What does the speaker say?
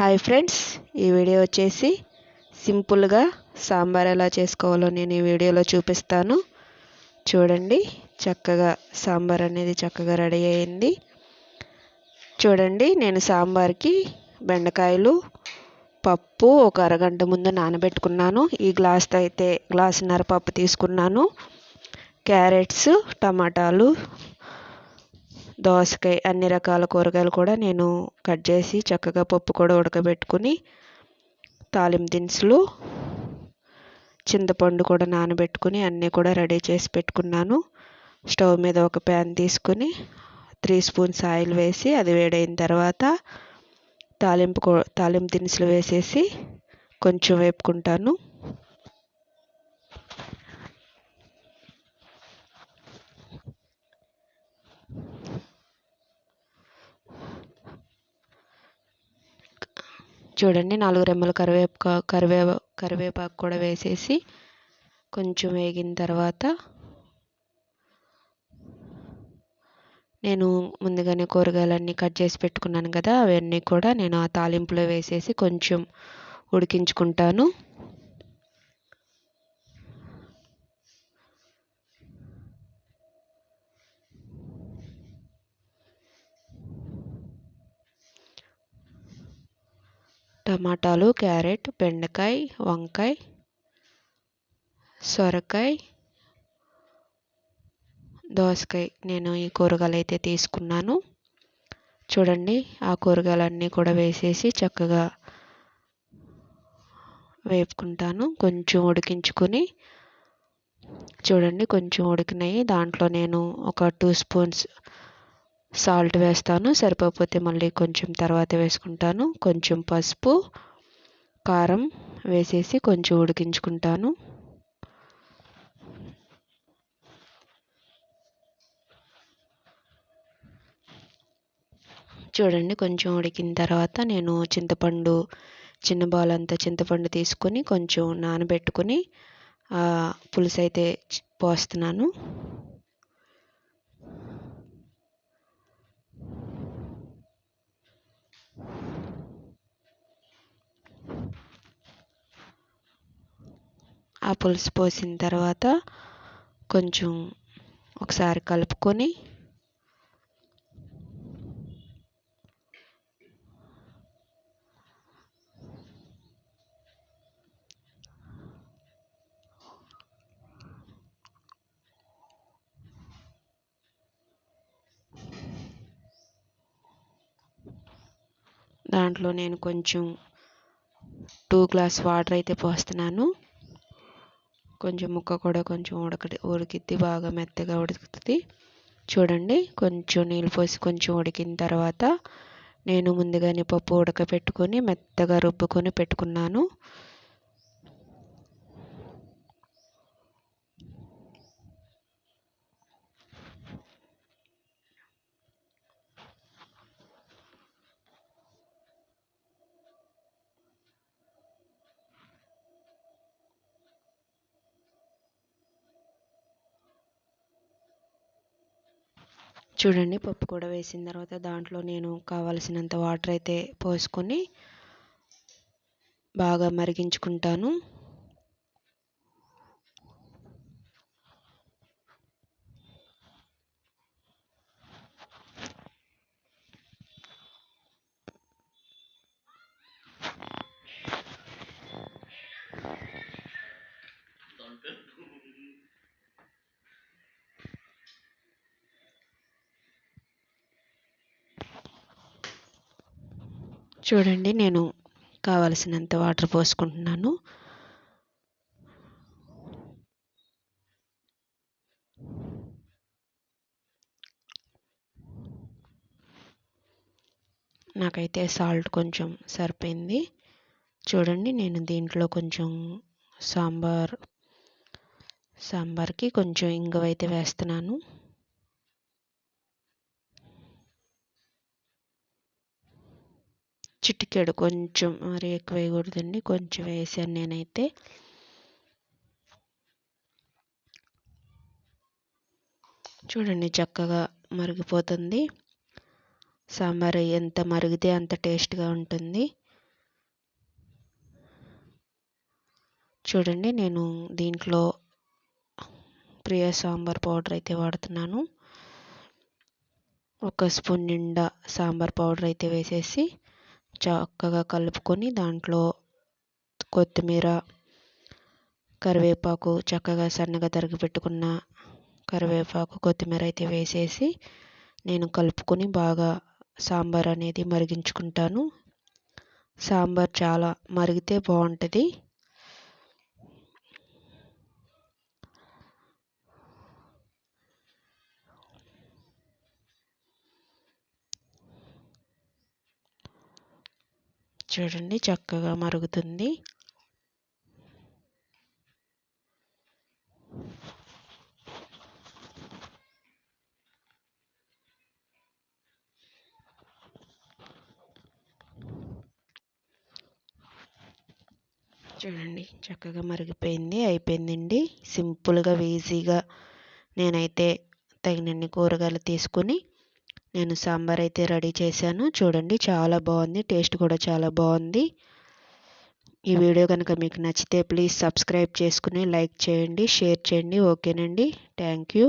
Hi friends ఈ video వచ్చేసి సింపుల్గా సాంబార్ ఎలా చేసుకోవాలో నేను ఈ వీడియోలో చూపిస్తాను. చూడండి చక్కగా సాంబార్ అనేది చక్కగా రెడీ అయింది. చూడండి నేను సాంబార్కి బెండకాయలు పప్పు ఒక అరగంట ముందు నానబెట్టుకున్నాను. ఈ గ్లాస్తో అయితే గ్లాసున్నర పప్పు తీసుకున్నాను. క్యారెట్స్ టమాటాలు దోసకాయ అన్ని రకాల కూరగాయలు కూడా నేను కట్ చేసి చక్కగా పప్పు కూడా ఉడకబెట్టుకుని తాలింపు దినుసులు చింతపండు కూడా నానబెట్టుకుని అన్నీ కూడా రెడీ చేసి పెట్టుకున్నాను. స్టవ్ మీద ఒక ప్యాన్ తీసుకుని త్రీ స్పూన్స్ ఆయిల్ వేసి అది వేడైన తర్వాత తాలింపు తాలింపు దినుసులు వేసేసి కొంచెం వేపుకుంటాను. చూడండి నాలుగు రెమ్మలు కరివేపా కరివే కరివేపాకు కూడా వేసేసి కొంచెం వేగిన తర్వాత నేను ముందుగానే కూరగాయలన్నీ కట్ చేసి పెట్టుకున్నాను కదా అవన్నీ కూడా నేను ఆ తాలింపులో వేసేసి కొంచెం ఉడికించుకుంటాను. టమాటాలు క్యారెట్ బెండకాయ వంకాయ సొరకాయ దోసకాయ. నేను ఈ కూరగాయలు అయితే తీసుకున్నాను. చూడండి ఆ కూరగాయలన్నీ కూడా వేసేసి చక్కగా వేపుకుంటాను. కొంచెం ఉడికించుకొని చూడండి కొంచెం ఉడికినాయి. దాంట్లో నేను ఒక టూ స్పూన్స్ సాల్ట్ వేస్తాను. సరిపోతే మళ్ళీ కొంచెం తర్వాత వేసుకుంటాను. కొంచెం పసుపు కారం వేసేసి కొంచెం ఉడికించుకుంటాను. చూడండి కొంచెం ఉడికిన తర్వాత నేను చింతపండు చిన్న బాల్ అంతా చింతపండు తీసుకొని కొంచెం నానబెట్టుకొని పులుసు అయితే పోస్తున్నాను. ఆ పులుసు పోసిన తర్వాత కొంచెం ఒకసారి కలుపుకొని దాంట్లో నేను కొంచెం టూ గ్లాస్ వాటర్ అయితే పోస్తున్నాను. కొంచెం ముక్క కూడా కొంచెం ఉడక ఉడికిద్ది. బాగా మెత్తగా ఉడుకుతుంది. చూడండి కొంచెం నీళ్ళు పోసి కొంచెం ఉడికిన తర్వాత నేను ముందుగానే పప్పు ఉడకపెట్టుకొని మెత్తగా రుబ్బుకొని పెట్టుకున్నాను. చూడండి పప్పు కూడా వేసిన తర్వాత దాంట్లో నేను కావలసినంత వాటర్ అయితే పోసుకొని బాగా మరిగించుకుంటాను. చూడండి నేను కావలసినంత వాటర్ పోసుకుంటున్నాను. నాకైతే సాల్ట్ కొంచెం సరిపోయింది. చూడండి నేను దీంట్లో కొంచెం సాంబార్ సాంబార్కి కొంచెం ఇంగువైతే వేస్తున్నాను. చిటికెడు కొంచెం మరి ఎక్కువ వేయకూడదండి. కొంచెం వేసాను నేనైతే. చూడండి చక్కగా మరిగిపోతుంది. సాంబార్ ఎంత మరిగితే అంత టేస్ట్గా ఉంటుంది. చూడండి నేను దీంట్లో ప్రియ సాంబార్ పౌడర్ అయితే వాడుతున్నాను. ఒక స్పూన్ నిండా సాంబార్ పౌడర్ అయితే వేసేసి చక్కగా కలుపుకొని దాంట్లో కొత్తిమీర కరివేపాకు చక్కగా సన్నగా తరిగి పెట్టుకున్న కరివేపాకు కొత్తిమీర అయితే వేసేసి నేను కలుపుకొని బాగా సాంబార్ అనేది మరిగించుకుంటాను. సాంబార్ చాలా మరిగితే బాగుంటుంది. చూడండి చక్కగా మరుగుతుంది. చూడండి చక్కగా మరిగిపోయింది అయిపోయిందండి. సింపుల్గా ఈజీగా నేనైతే తగినన్ని కూరగాయలు తీసుకుని నేను సాంబార్ అయితే రెడీ చేశాను. చూడండి చాలా బాగుంది. టేస్ట్ కూడా చాలా బాగుంది. ఈ వీడియో కనుక మీకు నచ్చితే ప్లీజ్ సబ్స్క్రైబ్ చేసుకుని లైక్ చేయండి షేర్ చేయండి. ఓకేనండి. Thank you.